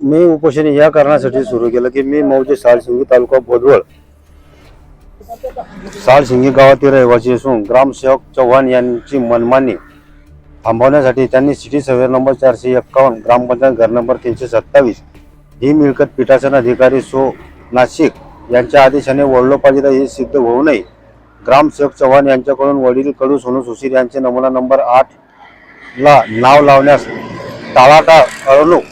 मी उपोषण या कारणासाठी सुरू केलं की मी मौजे साळसिंगी तालुका बोदवळ साळसिंगी गावातील रहिवासी असून ग्रामसेवक चव्हाण यांची मनमानी थांबवण्यासाठी त्यांनी सिटी सर्वे नंबर चारशे एक्कावन्न ग्रामपंचायत घर नंबर तीनशे सत्तावीस ही मिळकत पीठासन अधिकारी सो नाशिक यांच्या आदेशाने वडलोपार्जित हे सिद्ध होऊ नये. ग्रामसेवक चव्हाण यांच्याकडून वडील कडू सोनू सुशीर यांचे नमुना नंबर आठ ला नाव लावण्यास टाळाटाळ अडवणूक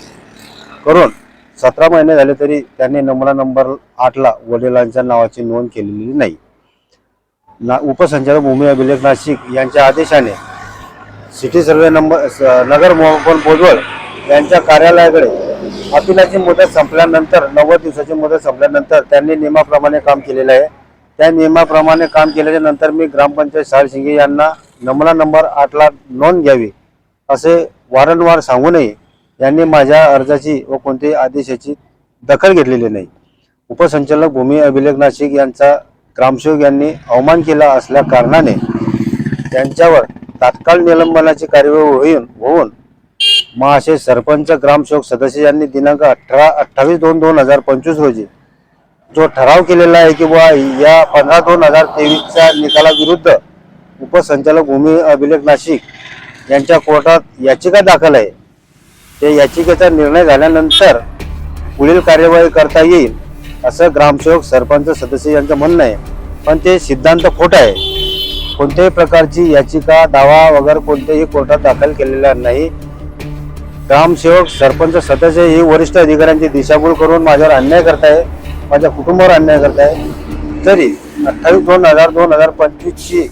करून सतरा महिने झाले तरी त्यांनी नमुना नंबर आठला वडिलांच्या नावाची नोंद केलेली नाही. ना उपसंचालक भूमी अभिलेख नाशिक यांच्या आदेशाने सिटी सर्वे नंबर नगर मोहन बोदवळ यांच्या कार्यालयाकडे अपिलाची मुदत संपल्यानंतर नव्वद दिवसाची मुदत संपल्यानंतर त्यांनी नियमाप्रमाणे काम केलेलं आहे. त्या नियमाप्रमाणे काम केल्याच्यानंतर मी ग्रामपंचायत साळशिंगे यांना नमुना नंबर आठला नोंद घ्यावी असे वारंवार सांगू नये. यांनी माझ्या अर्जाची व कोणत्याही आदेशाची दखल घेतलेली नाही. उपसंचालक भूमी अभिलेख नाशिक यांचा ग्रामसेवक यांनी अवमान केला असल्या कारणाने त्यांच्यावर तात्काळ निलंबनाची कार्यवाही होईन होऊन महाशय सरपंच ग्रामसेवक सदस्य यांनी दिनांक अठरा अठ्ठावीस दोन दोन हजार पंचवीस रोजी जो ठराव केलेला आहे की बुवा या पंधरा दोन हजार तेवीसच्या निकालाविरुद्ध उपसंचालक भूमी अभिलेख नाशिक यांच्या कोर्टात याचिका दाखल आहे. ते याचिकेचा निर्णय झाल्यानंतर पुढील कार्यवाही करता येईल असं ग्रामसेवक सरपंच सदस्य यांचं म्हणणं आहे. पण ते सिद्धांत खोटा आहे. कोणत्याही प्रकारची याचिका दावा वगैरे कोणत्याही कोर्टात दाखल केलेला नाही. ग्रामसेवक सरपंच सदस्य ही वरिष्ठ अधिकाऱ्यांची दिशाभूल करून माझ्यावर अन्याय करताय माझ्या कुटुंबावर अन्याय करताय. तरी अठ्ठावीस दोन हजार दोन हजार पंचवीसची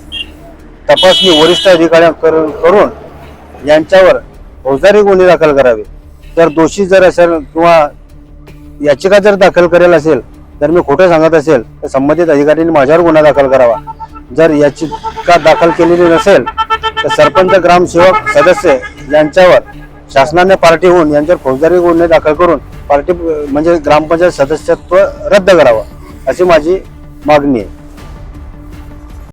तपासणी वरिष्ठ अधिकाऱ्या कर- करून यांच्यावर फौजदारी गुन्हे दाखल करावे. तर दोषी जर असेल किंवा याचिका जर दाखल करेल असेल तर मी खोटं सांगत असेल तर संबंधित अधिकाऱ्यांनी माझ्यावर गुन्हा दाखल करावा. जर याचिका दाखल केलेली नसेल तर सरपंच ग्रामसेवक सदस्य यांच्यावर शासनाने पार्टी होऊन यांच्यावर फौजदारी गुन्हे दाखल करून पार्टी म्हणजे ग्रामपंचायत सदस्यत्व रद्द करावं अशी माझी मागणी आहे.